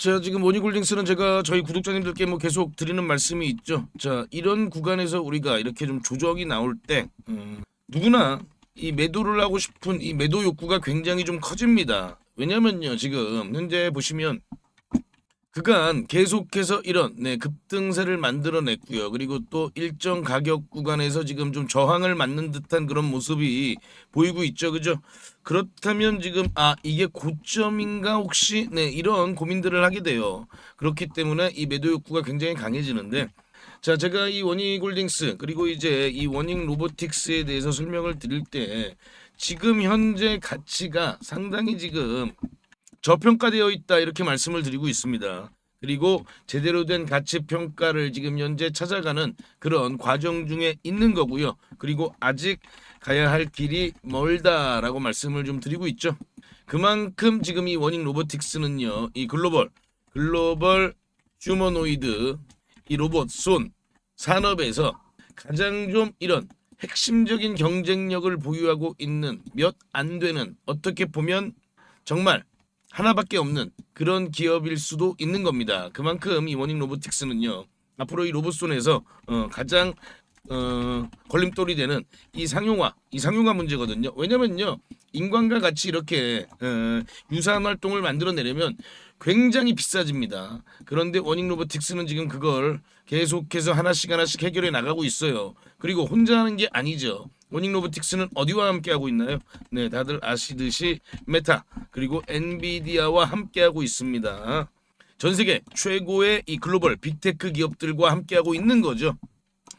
자 지금 원희골딩스는 제가 저희 구독자님들께 뭐 계속 드리는 말씀이 있죠. 자 이런 구간에서 우리가 이렇게 좀 조정이 나올 때 음, 누구나 이 매도를 하고 싶은 이 매도 욕구가 굉장히 좀 커집니다. 왜냐면요 지금 현재 보시면 그간 계속해서 이런 네, 급등세를 만들어냈고요. 그리고 또 일정 가격 구간에서 지금 좀 저항을 맞는 듯한 그런 모습이 보이고 있죠. 그죠? 그렇다면 지금 아 이게 고점인가 혹시 네 이런 고민들을 하게 돼요. 그렇기 때문에 이 매도 욕구가 굉장히 강해지는데 자 제가 이 원익골딩스 그리고 이제 이 원익 로보틱스에 대해서 설명을 드릴 때 지금 현재 가치가 상당히 지금 저평가되어 있다 이렇게 말씀을 드리고 있습니다. 그리고 제대로 된 가치 평가를 지금 현재 찾아가는 그런 과정 중에 있는 거고요. 그리고 아직 가야 할 길이 멀다라고 말씀을 좀 드리고 있죠. 그만큼 지금 이 원익 로보틱스는요. 이 글로벌 글로벌 휴머노이드 이 로봇 손 산업에서 가장 좀 이런 핵심적인 경쟁력을 보유하고 있는 몇 안 되는 어떻게 보면 정말 하나밖에 없는 그런 기업일 수도 있는 겁니다. 그만큼 이 원익 로보틱스는요. 앞으로 이 로봇손에서 어, 가장 어, 걸림돌이 되는 이 상용화, 이 상용화 문제거든요. 왜냐면요. 인간과 같이 이렇게 어, 유사한 활동을 만들어내려면 굉장히 비싸집니다. 그런데 원익 로보틱스는 지금 그걸 계속해서 하나씩 하나씩 해결해 나가고 있어요. 그리고 혼자 하는 게 아니죠. 원익 로보틱스는 어디와 함께 하고 있나요? 네, 다들 아시듯이 메타 그리고 엔비디아와 함께 하고 있습니다. 전 세계 최고의 이 글로벌 빅테크 기업들과 함께 하고 있는 거죠.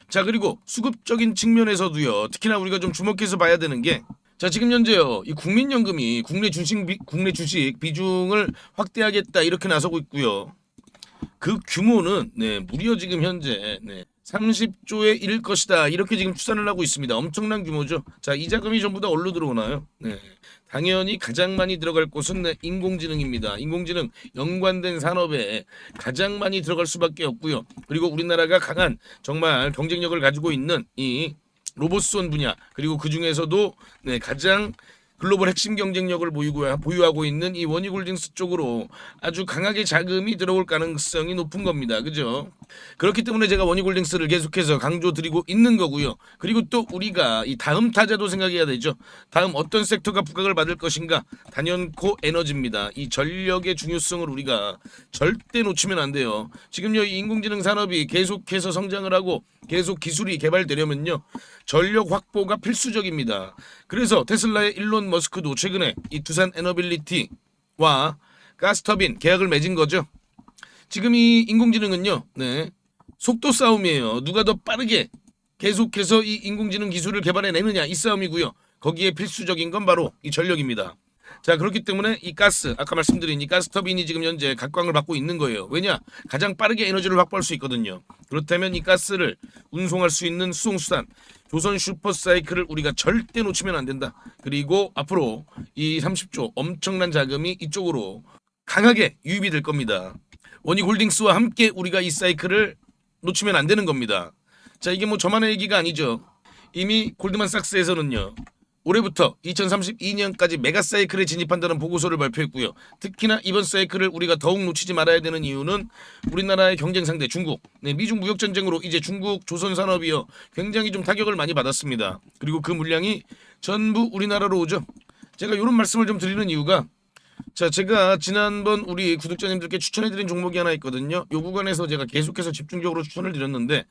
자, 그리고 수급적인 측면에서도요. 특히나 우리가 좀 주목해서 봐야 되는 게 자, 지금 현재요. 이 국민연금이 국내 주식 비, 국내 주식 비중을 확대하겠다 이렇게 나서고 있고요. 그 규모는 네, 무려 지금 현재 네, 30조에 이를 것이다. 이렇게 지금 추산을 하고 있습니다. 엄청난 규모죠. 자, 이 자금이 전부 다 어디로 들어오나요? 네. 당연히 가장 많이 들어갈 곳은 네, 인공지능입니다. 인공지능 연관된 산업에 가장 많이 들어갈 수밖에 없고요. 그리고 우리나라가 강한 정말 경쟁력을 가지고 있는 이 로봇손 분야 그리고 그 중에서도 네, 가장 글로벌 핵심 경쟁력을 보유하고 있는 이 원익홀딩스 쪽으로 아주 강하게 자금이 들어올 가능성이 높은 겁니다. 그죠? 그렇기 때문에 제가 원익홀딩스를 계속해서 강조드리고 있는 거고요. 그리고 또 우리가 이 다음 타자도 생각해야 되죠. 다음 어떤 섹터가 부각을 받을 것인가? 단연코 에너지입니다. 이 전력의 중요성을 우리가 절대 놓치면 안 돼요. 지금요 이 인공지능 산업이 계속해서 성장을 하고 계속 기술이 개발되려면요 전력 확보가 필수적입니다. 그래서 테슬라의 일론 머스크도 최근에 이 두산 에너빌리티와 가스터빈 계약을 맺은 거죠. 지금 이 인공지능은요, 네 속도 싸움이에요. 누가 더 빠르게 계속해서 이 인공지능 기술을 개발해내느냐 이 싸움이고요. 거기에 필수적인 건 바로 이 전력입니다. 자 그렇기 때문에 이 가스 아까 말씀드린 이 가스 터빈이 지금 현재 각광을 받고 있는 거예요. 왜냐 가장 빠르게 에너지를 확보할 수 있거든요. 그렇다면 이 가스를 운송할 수 있는 수송수단 조선 슈퍼사이클을 우리가 절대 놓치면 안 된다. 그리고 앞으로 이 30조 엄청난 자금이 이쪽으로 강하게 유입이 될 겁니다. 원익홀딩스와 함께 우리가 이 사이클을 놓치면 안 되는 겁니다. 자 이게 뭐 저만의 얘기가 아니죠. 이미 골드만삭스에서는요. 올해부터 2032년까지 메가 사이클에 진입한다는 보고서를 발표했고요. 특히나 이번 사이클을 우리가 더욱 놓치지 말아야 되는 이유는 우리나라의 경쟁 상대 중국, 네, 미중 무역 전쟁으로 이제 중국 조선 산업이요 굉장히 좀 타격을 많이 받았습니다. 그리고 그 물량이 전부 우리나라로 오죠. 제가 이런 말씀을 좀 드리는 이유가 자, 제가 지난번 우리 구독자님들께 추천해드린 종목이 하나 있거든요. 요 구간에서 제가 계속해서 집중적으로 추천을 드렸는데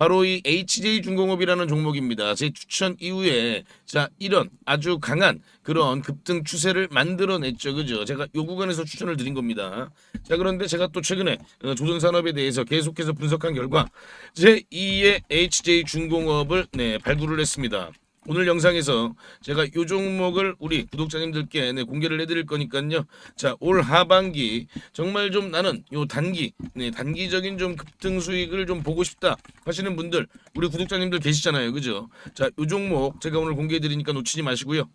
바로 이 HJ 중공업이라는 종목입니다. 제 추천 이후에 자 이런 아주 강한 그런 급등 추세를 만들어냈죠, 그죠? 제가 요 구간에서 추천을 드린 겁니다. 자 그런데 제가 또 최근에 어, 조선산업에 대해서 계속해서 분석한 결과 제 2의 HJ 중공업을 네 발굴을 했습니다. 오늘 영상에서 제가 이 종목을 우리 구독자님들께 네, 공개를 해드릴 거니까요. 자, 올 하반기 정말 좀 나는 요 단기, 네, 단기적인 좀 급등 수익을 좀 보고 싶다 하시는 분들 우리 구독자님들 계시잖아요, 그죠? 자, 요 종목 제가 오늘 공개해드리니까 놓치지 마시고요.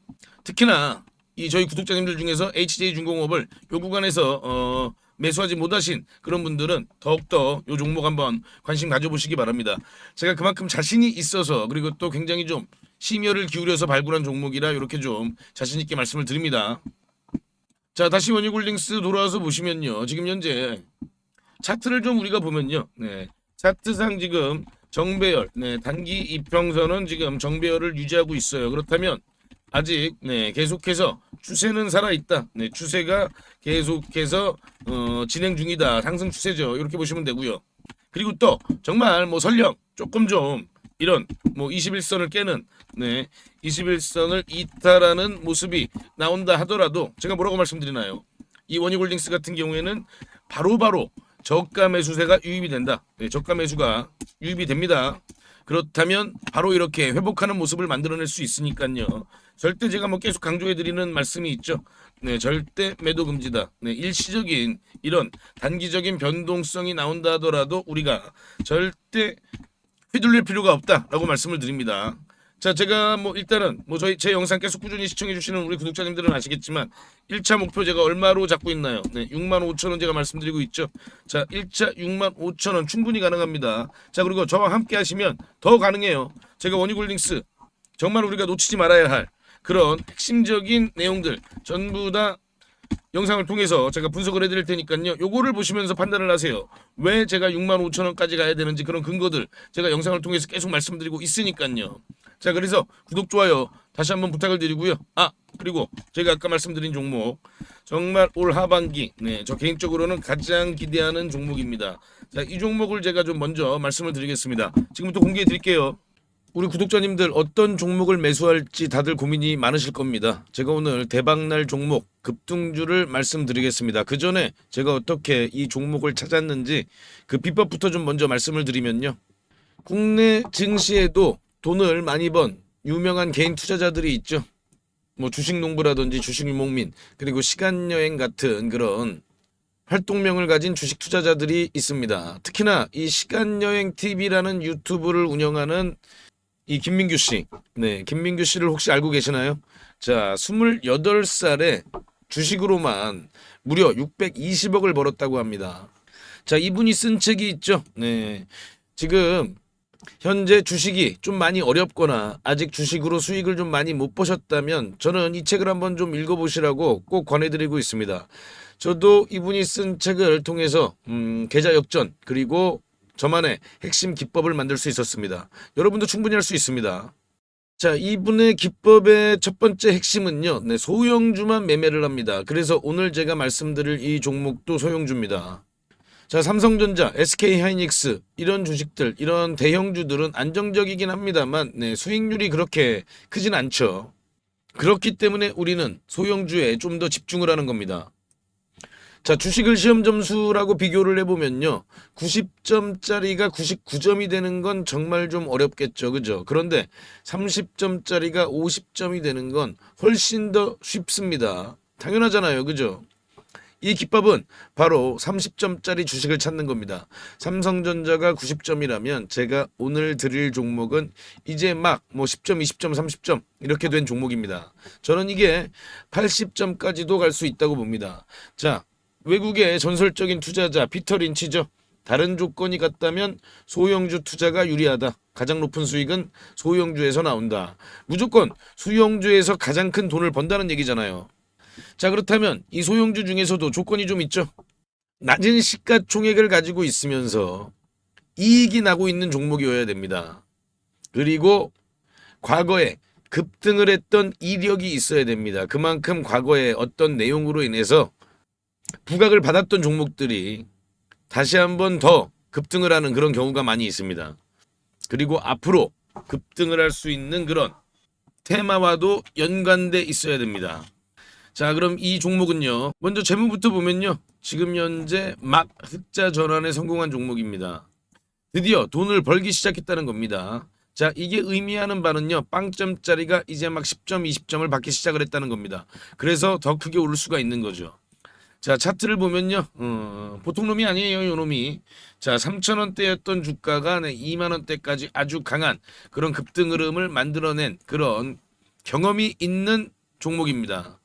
특히나 이 저희 구독자님들 중에서 HJ 중공업을 요 구간에서 어. 매수하지 못하신 그런 분들은 더욱더 요 종목 한번 관심 가져보시기 바랍니다. 제가 그만큼 자신이 있어서 그리고 또 굉장히 좀 심혈을 기울여서 발굴한 종목이라 이렇게 좀 자신 있게 말씀을 드립니다. 자 다시 원유골딩스 돌아와서 보시면요. 지금 현재 차트를 좀 우리가 보면요. 네. 차트상 지금 정배열, 네, 단기 이평선은 지금 정배열을 유지하고 있어요. 그렇다면 아직 네, 계속해서 추세는 살아 있다. 네, 추세가 계속해서 어, 진행 중이다. 상승 추세죠. 이렇게 보시면 되고요. 그리고 또 정말 뭐 설령 조금 좀 이런 뭐 21선을 깨는 네 21선을 이탈하는 모습이 나온다 하더라도 제가 뭐라고 말씀드리나요? 이 원유골딩스 같은 경우에는 바로 바로 저가 매수세가 유입이 된다. 네, 저가 매수가 유입이 됩니다. 그렇다면 바로 이렇게 회복하는 모습을 만들어낼 수 있으니까요. 절대 제가 뭐 계속 강조해드리는 말씀이 있죠. 네, 절대 매도 금지다. 네, 일시적인 이런 단기적인 변동성이 나온다 하더라도 우리가 절대 휘둘릴 필요가 없다라고 말씀을 드립니다. 자, 제가 뭐 일단은 뭐 저희 제 영상 계속 꾸준히 시청해 주시는 우리 구독자님들은 아시겠지만 1차 목표 제가 얼마로 잡고 있나요? 네, 6만 5천 원 제가 말씀드리고 있죠. 자, 1차 6만 5천 원 충분히 가능합니다. 자, 그리고 저와 함께 하시면 더 가능해요. 제가 원유골딩스 정말 우리가 놓치지 말아야 할 그런 핵심적인 내용들 전부 다 영상을 통해서 제가 분석을 해드릴 테니까요. 요거를 보시면서 판단을 하세요. 왜 제가 6만 5천 원까지 가야 되는지 그런 근거들 제가 영상을 통해서 계속 말씀드리고 있으니까요. 자 그래서 구독 좋아요 다시 한번 부탁을 드리고요. 아 그리고 제가 아까 말씀드린 종목 정말 올 하반기 네저 개인적으로는 가장 기대하는 종목입니다. 자이 종목을 제가 좀 먼저 말씀을 드리겠습니다. 지금부터 공개해 드릴게요. 우리 구독자님들 어떤 종목을 매수할지 다들 고민이 많으실 겁니다. 제가 오늘 대박날 종목 급등주를 말씀드리겠습니다. 그 전에 제가 어떻게 이 종목을 찾았는지 그 비법부터 좀 먼저 말씀을 드리면요. 국내 증시에도 돈을 많이 번 유명한 개인 투자자들이 있죠. 뭐 주식 농부라든지 주식 유목민 그리고 시간 여행 같은 그런 활동명을 가진 주식 투자자들이 있습니다. 특히나 이 시간 여행 TV라는 유튜브를 운영하는 이 김민규 씨. 네, 김민규 씨를 혹시 알고 계시나요? 자, 28살에 주식으로만 무려 620억을 벌었다고 합니다. 자, 이분이 쓴 책이 있죠. 네. 지금 현재 주식이 좀 많이 어렵거나 아직 주식으로 수익을 좀 많이 못 보셨다면 저는 이 책을 한번 좀 읽어보시라고 꼭 권해드리고 있습니다. 저도 이분이 쓴 책을 통해서 음, 계좌 역전 그리고 저만의 핵심 기법을 만들 수 있었습니다. 여러분도 충분히 할 수 있습니다. 자, 이분의 기법의 첫 번째 핵심은요. 네, 소형주만 매매를 합니다. 그래서 오늘 제가 말씀드릴 이 종목도 소형주입니다. 자, 삼성전자, SK 하이닉스 이런 주식들, 이런 대형주들은 안정적이긴 합니다만 네, 수익률이 그렇게 크진 않죠. 그렇기 때문에 우리는 소형주에 좀 더 집중을 하는 겁니다. 자, 주식을 시험 점수라고 비교를 해보면요. 90점짜리가 99점이 되는 건 정말 좀 어렵겠죠. 그죠? 그런데 30점짜리가 50점이 되는 건 훨씬 더 쉽습니다. 당연하잖아요. 그죠? 이 기법은 바로 30점짜리 주식을 찾는 겁니다. 삼성전자가 90점이라면 제가 오늘 드릴 종목은 이제 막 뭐 10점, 20점, 30점 이렇게 된 종목입니다. 저는 이게 80점까지도 갈 수 있다고 봅니다. 자, 외국의 전설적인 투자자 피터 린치죠. 다른 조건이 같다면 소형주 투자가 유리하다. 가장 높은 수익은 소형주에서 나온다. 무조건 소형주에서 가장 큰 돈을 번다는 얘기잖아요. 자 그렇다면 이 소형주 중에서도 조건이 좀 있죠. 낮은 시가총액을 가지고 있으면서 이익이 나고 있는 종목이어야 됩니다. 그리고 과거에 급등을 했던 이력이 있어야 됩니다. 그만큼 과거에 어떤 내용으로 인해서 부각을 받았던 종목들이 다시 한번 더 급등을 하는 그런 경우가 많이 있습니다. 그리고 앞으로 급등을 할 수 있는 그런 테마와도 연관돼 있어야 됩니다. 자, 그럼 이 종목은요. 먼저 제목부터 보면요. 지금 현재 막 흑자 전환에 성공한 종목입니다. 드디어 돈을 벌기 시작했다는 겁니다. 자, 이게 의미하는 바는요. 빵점짜리가 이제 막 10점, 20점을 받기 시작을 했다는 겁니다. 그래서 더 크게 오를 수가 있는 거죠. 자 차트를 보면요. 어, 보통 놈이 아니에요 요 놈이. 자 3천원대였던 주가가 네, 2만원대까지 아주 강한 그런 급등 흐름을 만들어낸 그런 경험이 있는 종목입니다.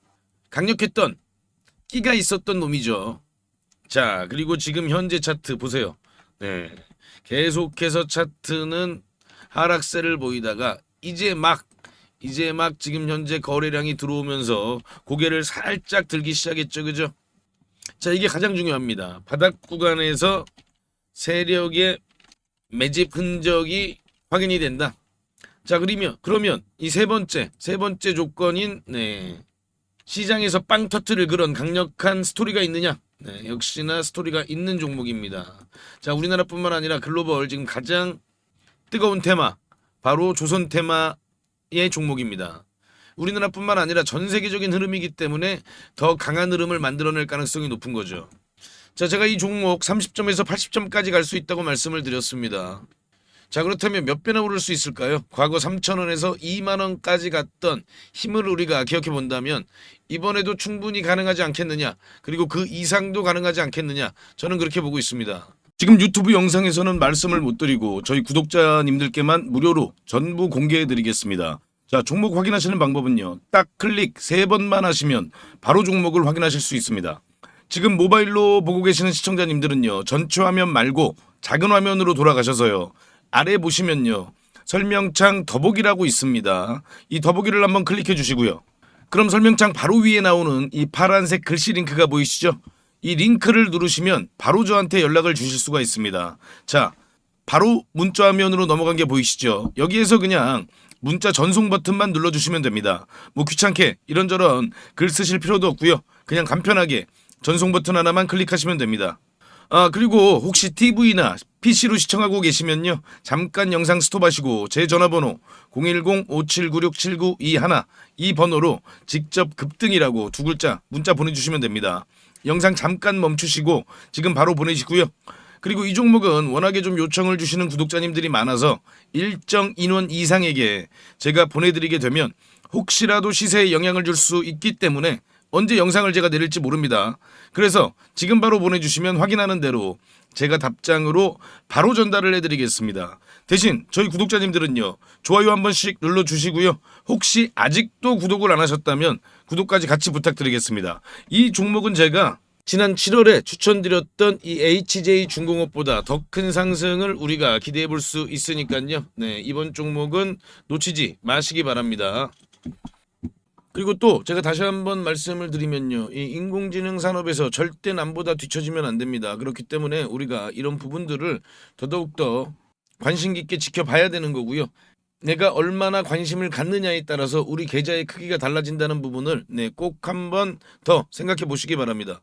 강력했던 끼가 있었던 놈이죠. 자 그리고 지금 현재 차트 보세요. 네 계속해서 차트는 하락세를 보이다가 이제 막 이제 막 지금 현재 거래량이 들어오면서 고개를 살짝 들기 시작했죠. 그죠? 자, 이게 가장 중요합니다. 바닥 구간에서 세력의 매집 흔적이 확인이 된다. 자, 그러면 그러면 이 세 번째 세 번째 조건인 네. 시장에서 빵 터트릴 그런 강력한 스토리가 있느냐? 네, 역시나 스토리가 있는 종목입니다. 자, 우리나라뿐만 아니라 글로벌 지금 가장 뜨거운 테마 바로 조선 테마의 종목입니다. 우리나라뿐만 아니라 전 세계적인 흐름이기 때문에 더 강한 흐름을 만들어낼 가능성이 높은 거죠. 자, 제가 이 종목 30점에서 80점까지 갈 수 있다고 말씀을 드렸습니다. 자, 그렇다면 몇 배나 오를 수 있을까요? 과거 3,000원에서 2만 원까지 갔던 힘을 우리가 기억해 본다면 이번에도 충분히 가능하지 않겠느냐? 그리고 그 이상도 가능하지 않겠느냐? 저는 그렇게 보고 있습니다. 지금 유튜브 영상에서는 말씀을 못 드리고 저희 구독자님들께만 무료로 전부 공개해 드리겠습니다. 자, 종목 확인하시는 방법은요. 딱 클릭 세 번만 하시면 바로 종목을 확인하실 수 있습니다. 지금 모바일로 보고 계시는 시청자님들은요. 전체 화면 말고 작은 화면으로 돌아가셔서요. 아래 보시면요. 설명창 더보기라고 있습니다. 이 더보기를 한번 클릭해 주시고요. 그럼 설명창 바로 위에 나오는 이 파란색 글씨 링크가 보이시죠? 이 링크를 누르시면 바로 저한테 연락을 주실 수가 있습니다. 자, 바로 문자 화면으로 넘어간 게 보이시죠? 여기에서 그냥 문자 전송 버튼만 눌러주시면 됩니다. 뭐 귀찮게 이런저런 글 쓰실 필요도 없고요. 그냥 간편하게 전송 버튼 하나만 클릭하시면 됩니다. 아 그리고 혹시 TV나 PC로 시청하고 계시면요 잠깐 영상 스톱하시고 제 전화번호 010-5796-7921 이 번호로 직접 급등이라고 두 글자 문자 보내주시면 됩니다. 영상 잠깐 멈추시고 지금 바로 보내시고요. 그리고 이 종목은 워낙에 좀 요청을 주시는 구독자님들이 많아서 일정 인원 이상에게 제가 보내드리게 되면 혹시라도 시세에 영향을 줄 수 있기 때문에 언제 영상을 제가 내릴지 모릅니다. 그래서 지금 바로 보내주시면 확인하는 대로 제가 답장으로 바로 전달을 해드리겠습니다. 대신 저희 구독자님들은요 좋아요 한 번씩 눌러주시고요. 혹시 아직도 구독을 안 하셨다면 구독까지 같이 부탁드리겠습니다. 이 종목은 제가 지난 7월에 추천드렸던 이 HJ 중공업보다 더 큰 상승을 우리가 기대해 볼 수 있으니까요. 네, 이번 종목은 놓치지 마시기 바랍니다. 그리고 또 제가 다시 한번 말씀을 드리면요. 이 인공지능 산업에서 절대 남보다 뒤처지면 안 됩니다. 그렇기 때문에 우리가 이런 부분들을 더더욱더 관심 깊게 지켜봐야 되는 거고요. 내가 얼마나 관심을 갖느냐에 따라서 우리 계좌의 크기가 달라진다는 부분을 네, 꼭 한번 더 생각해 보시기 바랍니다.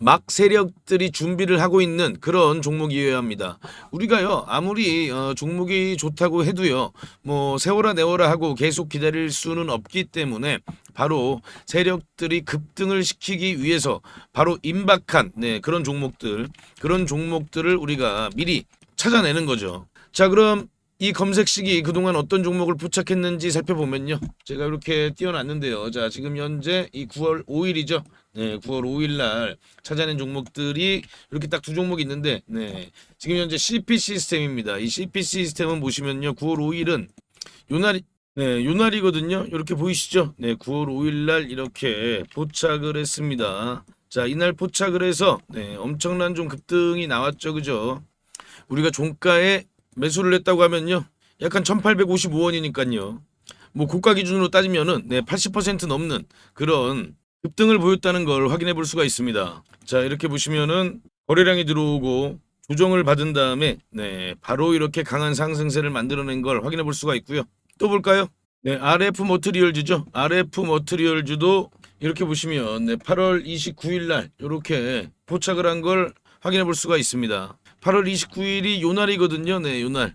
막 세력들이 준비를 하고 있는 그런 종목이어야 합니다. 우리가요 아무리 어, 종목이 좋다고 해도요 뭐 세워라 내워라 하고 계속 기다릴 수는 없기 때문에 바로 세력들이 급등을 시키기 위해서 바로 임박한 네, 그런 종목들 그런 종목들을 우리가 미리 찾아내는 거죠. 자 그럼 이 검색식이 그동안 어떤 종목을 포착했는지 살펴보면요. 제가 이렇게 띄워놨는데요. 자, 지금 현재 이 9월 5일이죠. 네, 9월 5일 날 찾아낸 종목들이 이렇게 딱 두 종목이 있는데, 네. 지금 현재 CP 시스템입니다. 이 CP 시스템은 보시면요. 9월 5일은 요날이, 네, 요 날이거든요. 이렇게 보이시죠? 네, 9월 5일 날 이렇게 포착을 했습니다. 자, 이날 포착을 해서, 네, 엄청난 좀 급등이 나왔죠. 그죠? 우리가 종가에 매수를 했다고 하면요. 약간 1855원이니까요. 뭐 고가 기준으로 따지면은 네, 80% 넘는 그런 급등을 보였다는 걸 확인해 볼 수가 있습니다. 자, 이렇게 보시면은 거래량이 들어오고 조정을 받은 다음에 네, 바로 이렇게 강한 상승세를 만들어낸 걸 확인해 볼 수가 있고요. 또 볼까요? 네, RF 머트리얼즈죠. RF 머트리얼즈도 이렇게 보시면 네, 8월 29일 날 이렇게 포착을 한 걸 확인해 볼 수가 있습니다. 8월 29일이 요 날이거든요. 네, 요 날.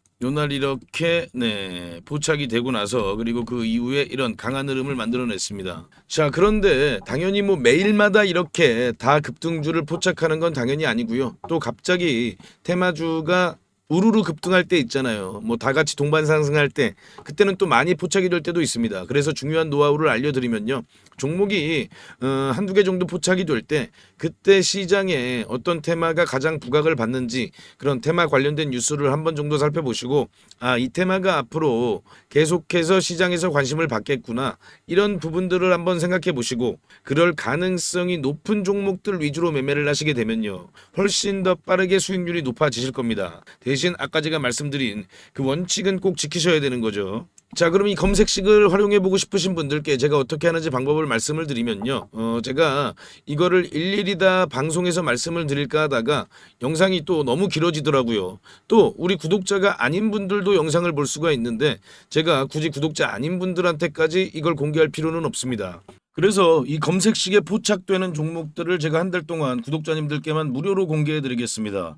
요날 이렇게 네, 포착이 되고 나서 그리고 그 이후에 이런 강한 흐름을 만들어냈습니다. 자, 그런데 당연히 뭐 매일마다 이렇게 다 급등주를 포착하는 건 당연히 아니고요. 또 갑자기 테마주가 우르르 급등할 때 있잖아요. 뭐 다 같이 동반 상승할 때 그때는 또 많이 포착이 될 때도 있습니다. 그래서 중요한 노하우를 알려드리면요. 종목이 어, 한두 개 정도 포착이 될 때 그때 시장에 어떤 테마가 가장 부각을 받는지 그런 테마 관련된 뉴스를 한 번 정도 살펴보시고 아 이 테마가 앞으로 계속해서 시장에서 관심을 받겠구나 이런 부분들을 한번 생각해 보시고 그럴 가능성이 높은 종목들 위주로 매매를 하시게 되면요 훨씬 더 빠르게 수익률이 높아지실 겁니다. 대신 아까 제가 말씀드린 그 원칙은 꼭 지키셔야 되는 거죠 자 그럼 이 검색식을 활용해 보고 싶으신 분들께 제가 어떻게 하는지 방법을 말씀을 드리면요. 어 제가 이거를 일일이 다 방송에서 말씀을 드릴까 하다가 영상이 또 너무 길어지더라고요. 또 우리 구독자가 아닌 분들도 영상을 볼 수가 있는데 제가 굳이 구독자 아닌 분들한테까지 이걸 공개할 필요는 없습니다. 그래서 이 검색식에 포착되는 종목들을 제가 한 달 동안 구독자님들께만 무료로 공개해 드리겠습니다